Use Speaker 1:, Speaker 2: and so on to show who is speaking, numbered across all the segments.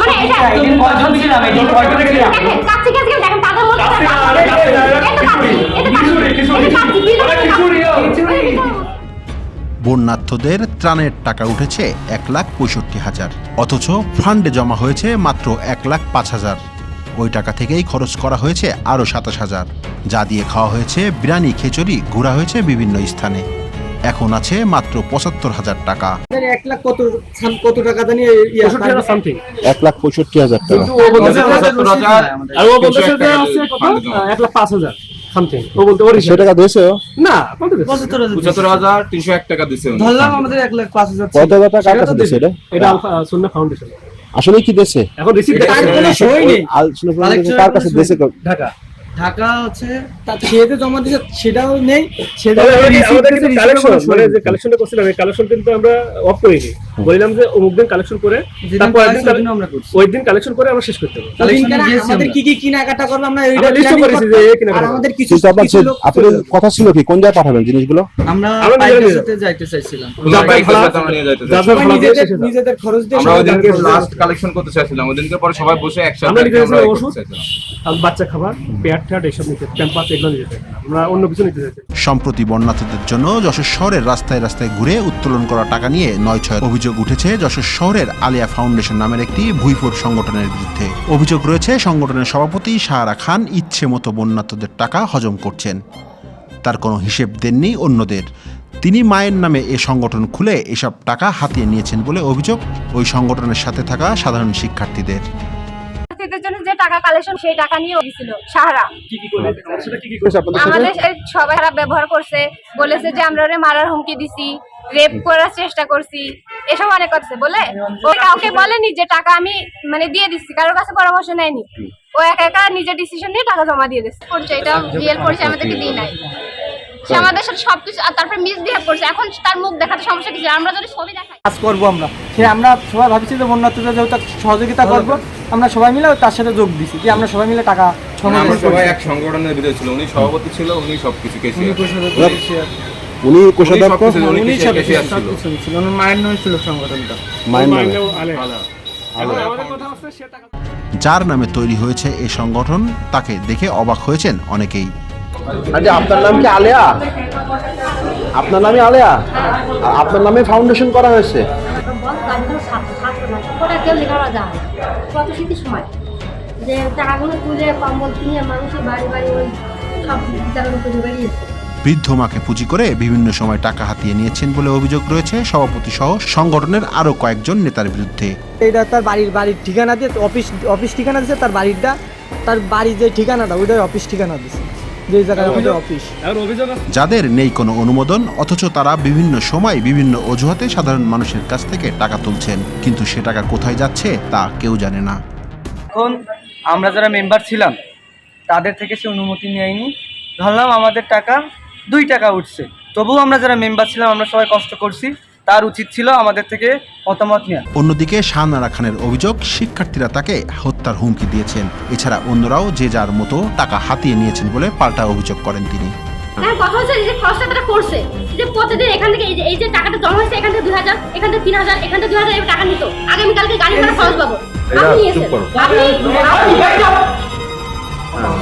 Speaker 1: মানে এটা
Speaker 2: এদিন কয়জন ছিলাম এদিন কয়জন ছিলাম
Speaker 1: দেখেন কাচ্চি কাচ্চি দেখেন তাদের মধ্যে
Speaker 3: কাচ্চি
Speaker 1: একটা
Speaker 3: না, আরে কাচ্চি না, আরে
Speaker 1: এই তো কাচ্চি, এই তো
Speaker 3: খিচুড়ি,
Speaker 1: কাচ্চি,
Speaker 3: খিচুড়ি।
Speaker 1: এই তো কাচ্চি, বিলুপ্ত
Speaker 3: আরে
Speaker 1: কাচ্চি।
Speaker 3: খিচুড়ি, ও,
Speaker 1: খিচুড়ি।
Speaker 4: বন্যার্থদের ত্রাণের টাকা উঠেছে এক লাখ পঁয়ষট্টি হাজার অথচ ফান্ডে জমা হয়েছে মাত্র এক লাখ পাঁচ হাজার ওই টাকা থেকেই খরচ করা হয়েছে আরও সাতাশ হাজার যা দিয়ে খাওয়া হয়েছে বিরিয়ানি খিচুড়ি ঘোরা হয়েছে বিভিন্ন স্থানে এখন আছে মাত্র পঁচাত্তর হাজার টাকা।
Speaker 5: এক লাখ কত কত টাকা জানি
Speaker 4: এক লাখ পঁয়ষট্টি হাজার টাকা।
Speaker 3: এক লাখ পাঁচ হাজার
Speaker 4: আসলে কি দিয়েছে?
Speaker 3: এখন
Speaker 4: কার কাছে দিয়েছে?
Speaker 3: ঢাকা।
Speaker 5: ঢাকা হচ্ছে তার সেতে জমা দিছে সেটাও নেই
Speaker 3: কালেকশন মানে যে কালেকশনটা করছিলাম এই কালেকশন কিন্তু আমরা অফ করিনি। বললাম যে অমুক দিন কালেকশন করে তারপর
Speaker 5: আমরা করছি।
Speaker 3: ওই দিন কালেকশন করে আমরা শেষ করতে হবে
Speaker 5: আমাদের কি কি কেনাকাটা করলাম আমরা ওইটা
Speaker 3: আমরা list ও
Speaker 5: planning
Speaker 3: করেছি যে এই কেনাকাটা
Speaker 5: আমাদের কিছু
Speaker 4: আপনার
Speaker 5: কিছু
Speaker 4: আপনাদের কথা ছিল কি কোন জায়গায় পাঠাবেন জিনিসগুলো?
Speaker 5: আমরা সাথে যাইতে চাইছিলাম। নিজেদের খরচ দিয়ে
Speaker 6: আমরা
Speaker 5: দান
Speaker 6: লাস্ট কালেকশন করতে চাইছিলাম। ওইদিনকে পরে সবাই বসে একসাথে
Speaker 3: আমরা ওষুধ বাচ্চা খাবার
Speaker 4: সম্প্রতি বন্যার্থীদের জন্য যশোর শহরের রাস্তায় রাস্তায় ঘুরে উত্তোলন করা টাকা নিয়ে নয় ছয় অভিযোগ উঠেছে যশোর শহরের আলিয়া ফাউন্ডেশন নামের একটি ভুইফোর সংগঠনের বিরুদ্ধে। অভিযোগ রয়েছে, সংগঠনের সভাপতি সাহারা খান ইচ্ছে মতো বন্যার্থদের টাকা হজম করছেন। তার কোনো হিসেব দেননি অন্যদের। তিনি মায়ের নামে এ সংগঠন খুলে এসব টাকা হাতিয়ে নিয়েছেন বলে অভিযোগ। ওই সংগঠনের সাথে থাকা সাধারণ শিক্ষার্থীদের।
Speaker 1: জন্য যে টাকা কালেকশন সেই টাকা নিয়ে গেছিল। সাহারা।
Speaker 3: কি কি করে সেটা কি কি করে
Speaker 1: আমাদের সবাই খারাপ ব্যবহার করছে। বলেছে যে আমরা ওরে মারার হুমকি দিছি রেপ করার চেষ্টা করছি। এসব অনেক করছে বলে? ও কাউকে বলেনি যে টাকা আমি মানে দিয়ে দিচ্ছি কারোর কাছে পরামর্শ নেয়নি। ও একা একা নিজের ডিসিশন নিয়ে টাকা জমা দিয়ে দিচ্ছে
Speaker 7: করছে এটা রিয়েল পরিচয় আমাদেরকে দিই নাই। সে আমাদের সাথে সবকিছু আর তারপরে মিসবিহেভ করছে। এখন তার মুখ দেখাতে সমস্যা কিছু আমরা যদি ছবি দেখাই।
Speaker 5: কাজ করব আমরা। সে আমরা সবাই ভাবছি যে বন্যার্থীদের সহযোগিতা করব। আমরা সবাই মিলে তার সাথে যোগ দিছি যে আমরা সবাই মিলে টাকা
Speaker 6: আমরা সবাই এক সংগঠনের ভিতরে ছিল উনি সভাপতি ছিল উনি সবকিছু কেসিয়ার
Speaker 4: উনি
Speaker 6: উনি
Speaker 4: কোষাধ্যক্ষ?
Speaker 6: উনি
Speaker 5: উনি
Speaker 6: কেসিয়ার ছিল
Speaker 5: সবকিছু ছিল। মায়ের নামে ছিল সংগঠনটা।
Speaker 4: মায়ের নামে যার নামে তৈরি হয়েছে এই সংগঠন তাকে দেখে অবাক হয়েছেন অনেকেই।
Speaker 8: আচ্ছা আপনার নাম কি আলেয়া? আপনার নামে আলেয়া? আর আপনার নামে ফাউন্ডেশন করা হয়েছে?
Speaker 7: শীতের সময় যে টাকাগুলো তুলে কম্বল কিনে মানুষের বাড়ি বাড়ি ওই সব বিতরণ করে বেরিয়েছে
Speaker 4: বৃদ্ধ মাকে পুঁজি করে বিভিন্ন সময় টাকা হাতিয়ে নিয়েছেন বলে অভিযোগ রয়েছে। সভাপতি সহ সংগঠনের আরও কয়েকজন নেতার বিরুদ্ধে।
Speaker 5: এটা তার বাড়ির বাড়ির ঠিকানা দিয়ে অফিস অফিস ঠিকানা দিয়েছে তার বাড়িরটা তার বাড়ির যে ঠিকানাটা ওইটাই অফিস ঠিকানা দিছে। যে জায়গায় আমাদের অফিস
Speaker 3: এখন অভিযোগ আছে।
Speaker 4: যাদের নেই কোনো অনুমোদন অথচ তারা বিভিন্ন সময় বিভিন্ন অজুহাতে সাধারণ মানুষের কাছ থেকে টাকা তুলছেন। কিন্তু সে টাকা কোথায় যাচ্ছে তা কেউ জানে না।
Speaker 5: এখন আমরা যারা মেম্বার ছিলাম তাদের থেকে সে অনুমতি নেয়নি। ধরলাম আমাদের টাকা দুই টাকা উঠছে। তবুও আমরা যারা মেম্বার ছিলাম আমরা সবাই কষ্ট করছি। তার উচিত ছিল আমাদের থেকে মতামত নেওয়া।
Speaker 4: অন্যদিকে শাহনারা খানের অভিযোগ শিক্ষার্থীরা তাকে হত্যার হুমকি দিয়েছেন। এছাড়া অন্যরাও যে যার মতো টাকা হাতিয়ে নিয়েছেন বলে পাল্টা অভিযোগ করেন তিনি।
Speaker 7: হ্যাঁ কথা হচ্ছে যে খরচটা তারা করছে। যে প্রতিদিন এখান থেকে এই যে টাকাটা জমা হয়েছে এখান থেকে দুই হাজার এখান থেকে তিন হাজার এখান থেকে দুই হাজার টাকা নিত। আগামীকালকে গাড়ি ভাড়া খরচ পাবো। আপনি নিয়েছেন। আপনি আপনি-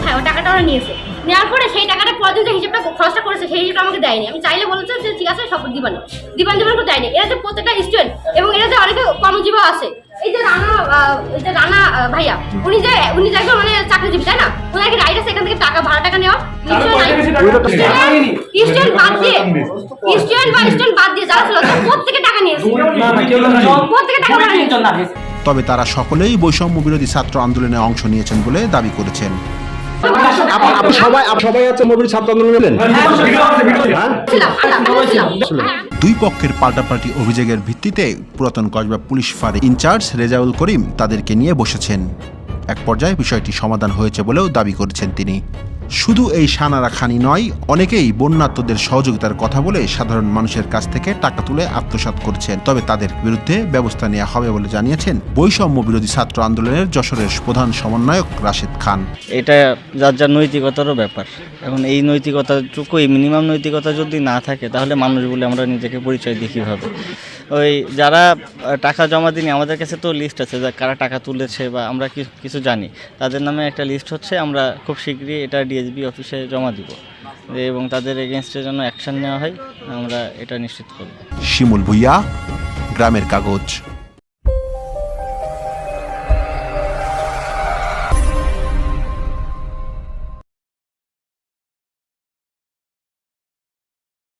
Speaker 7: হ্যাঁ। টাকাটা ওরা নিয়েছে। নেওয়ার পরে সেই টাকাটা পরের যে হিসেবটা খরচটা করেছে সেই হিসেবটা আমাকে দেয়নি। আমি চাইলে বলেছে যে ঠিক আছে সব দিবান। দিবান দিবান করে দেয়নি। এরা যে প্রত্যেকটা স্টুডেন্ট এবং এরা যে অনেকে কর্মজীবী আছে। এই যে রানা এই যে রানা ভাইয়া উনি যে উনি যে একজন মানে চাকরিজীবী তাই না? ওনাকে রাইট আছে এখান থেকে টাকা ভাড়া টাকা নেওয়া স্টুডেন্ট বাদ দিয়ে স্টুডেন্ট বা স্টুডেন্ট বাদ দিয়ে যারা ছিল প্রত্যেকে টাকা নিয়েছে প্রত্যেকে টাকা নিয়েছে
Speaker 4: তবে তারা সকলেই বৈষম্য বিরোধী ছাত্র আন্দোলনে অংশ নিয়েছেন বলে দাবি করেছেন।
Speaker 8: সবাই সবাই আছে মোবিল ছাত্র আন্দোলন নিলেন
Speaker 7: ছিলাম আমরা ছিলাম
Speaker 4: দুই পক্ষের পাল্টাপাল্টি অভিযোগের ভিত্তিতে পুরাতন কসবা পুলিশ ফাঁড়ি ইনচার্জ রেজাউল করিম তাদেরকে নিয়ে বসেছেন। এক পর্যায়ে বিষয়টি সমাধান হয়েছে বলেও দাবি করেছেন তিনি। শুধু এই সানারা খানি নয়, অনেকেই বন্যাত্মদের সহযোগিতার কথা বলে সাধারণ মানুষের কাছ থেকে টাকা তুলে আত্মসাৎ করছেন। তবে তাদের বিরুদ্ধে ব্যবস্থা নেওয়া হবে বলে জানিয়েছেন বৈষম্য বিরোধী ছাত্র আন্দোলনের যশোরের প্রধান সমন্বয়ক রাশেদ খান।
Speaker 9: এটা যার যার নৈতিকতারও ব্যাপার। এখন এই নৈতিকতাটুকু এই মিনিমাম নৈতিকতা যদি না থাকে, তাহলে মানুষ বলে আমরা নিজেকে পরিচয় দিই কীভাবে? ওই যারা টাকা জমা দিনি আমাদের কাছে তো লিস্ট আছে যা কারা টাকা তুলেছে বা আমরা কিছু জানি। তাদের নামে একটা লিস্ট হচ্ছে, আমরা খুব শীঘ্রই এটা ডিএসবি অফিসে জমা দিব। এবং তাদের এগেনস্টের জন্য অ্যাকশন নেওয়া হয়, আমরা এটা নিশ্চিত করব।
Speaker 4: শিমুল ভুইয়া, গ্রামের কাগজ।